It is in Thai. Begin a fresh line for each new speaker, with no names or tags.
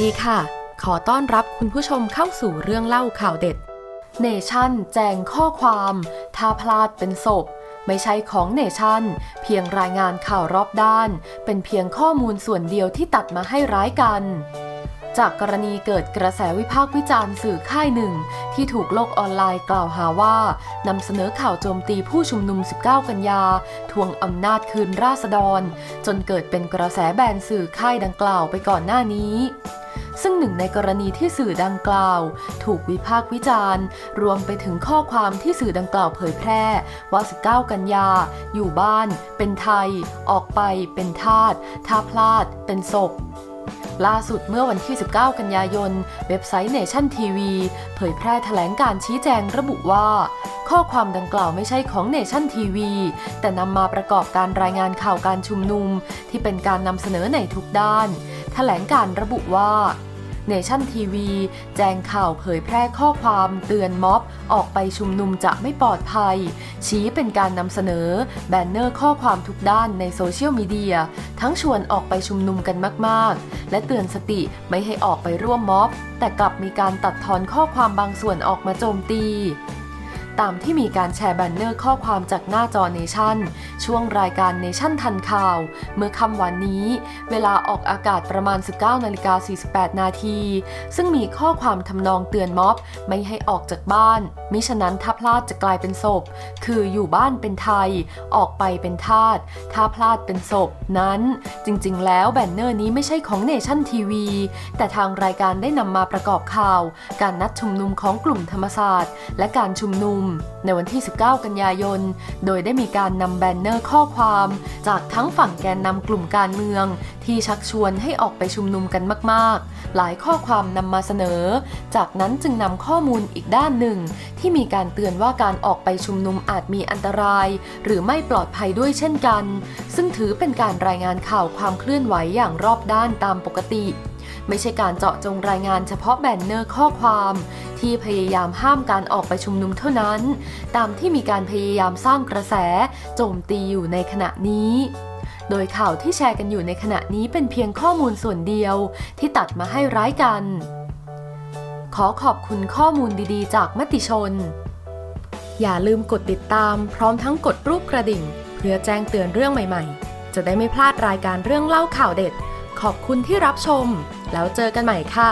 ดีค่ะ ขอต้อนรับคุณผู้ชมเข้าสู่เรื่องเล่าข่าวเด็ด เนชั่นแจงข้อความ ถ้าพลาดเป็นศพ ไม่ใช่ของเนชั่น เพียงรายงานข่าวรอบด้าน เป็นเพียงข้อมูลส่วนเดียวที่ตัดมาให้ร้ายกันจากกรณีเกิดกระแสวิพากษ์วิจารณ์สื่อค่ายหนึ่ง ที่ถูกโลกออนไลน์กล่าวหาว่านำเสนอข่าวโจมตีผู้ชุมนุม 19 กันยา ทวงอำนาจคืนราษฎร จนเกิดเป็นกระแสแบนสื่อค่ายดังกล่าวไปก่อนหน้านี้ ซึ่งหนึ่งในกรณีที่สื่อดังกล่าว ถูกวิพากษ์วิจารณ์ รวมไปถึงข้อความที่สื่อดังกล่าวเผยแพร่ ว่า 19 กันยา อยู่บ้าน เป็นไทย ออกไป เป็นทาสถ้าพลาด เป็นศพล่าสุดเมื่อวันที่ 19 กันยายน เว็บไซต์ Nation TV เผยแพร่แถลงการชี้แจงระบุว่า ข้อความดังกล่าวไม่ใช่ของ Nation TV แต่นำมาประกอบการรายงานข่าวการชุมนุม ที่เป็นการนำเสนอในทุกด้าน แถลงการระบุว่า เนชั่นทีวี แจ้งข่าวเผยแพร่ข้อความเตือนม็อบ ออกไปชุมนุมจะไม่ปลอดภัย ชี้เป็นการนำเสนอ แบนเนอร์ข้อความทุกด้านในโซเชียลมีเดีย ทั้งชวนออกไปชุมนุมกันมากๆ และเตือนสติไม่ให้ออกไปร่วมม็อบ แต่กลับมีการตัดทอนข้อความบางส่วนออกมาโจมตี ตามที่มีการแชร์แบนเนอร์ข้อความจากหน้าจอเนชั่นช่วงรายการเนชั่นทันข่าว เมื่อค่ำวันนี้ เวลาออกอากาศประมาณ 19นาฬิกา48 นาที ซึ่งมีข้อความทำนองเตือนม็อบไม่ให้ออกจากบ้าน มิฉะนั้นถ้าพลาดจะกลายเป็นศพ คืออยู่บ้านเป็นไทย ออกไปเป็นทาสถ้าพลาดเป็นศพนั้น จริงๆ แล้วแบนเนอร์นี้ไม่ใช่ของเนชั่นทีวีแต่ทางรายการได้นำมาประกอบข่าว การนัดชุมนุมของกลุ่มธรรมศาสตร์ และการชุมนุมในวันที่ 19 กันยายน โดยได้มีการนำแบนเนอร์ข้อความ จากทั้งฝั่งแกนนำกลุ่มการเมือง ที่ชักชวนให้ออกไปชุมนุมกันมากๆ หลายข้อความนำมาเสนอ จากนั้นจึงนำข้อมูลอีกด้านหนึ่ง ที่มีการเตือนว่าการออกไปชุมนุมอาจมีอันตราย หรือไม่ปลอดภัยด้วยเช่นกัน ซึ่งถือเป็นการรายงานข่าวความเคลื่อนไหวอย่างรอบด้านตามปกติ ไม่ใช่การเจาะจงรายงานเฉพาะแบนเนอร์ข้อความ ที่พยายามห้ามการออกไปชุมนุมเท่านั้น ตามที่มีการพยายามสร้างกระแสโจมตีอยู่ในขณะนี้โดยข่าวที่แชร์กันอยู่ในขณะนี้เป็นเพียงข้อมูลส่วนเดียวที่ตัดมาให้ร้ายกัน ขอขอบคุณข้อมูลดีๆ จากมติชน อย่าลืมกดติดตามพร้อมทั้งกดรูปกระดิ่ง เพื่อแจ้งเตือนเรื่องใหม่ๆ จะได้ไม่พลาดรายการเรื่องเล่าข่าวเด็ด ขอบคุณที่รับชม แล้วเจอกันใหม่ค่ะ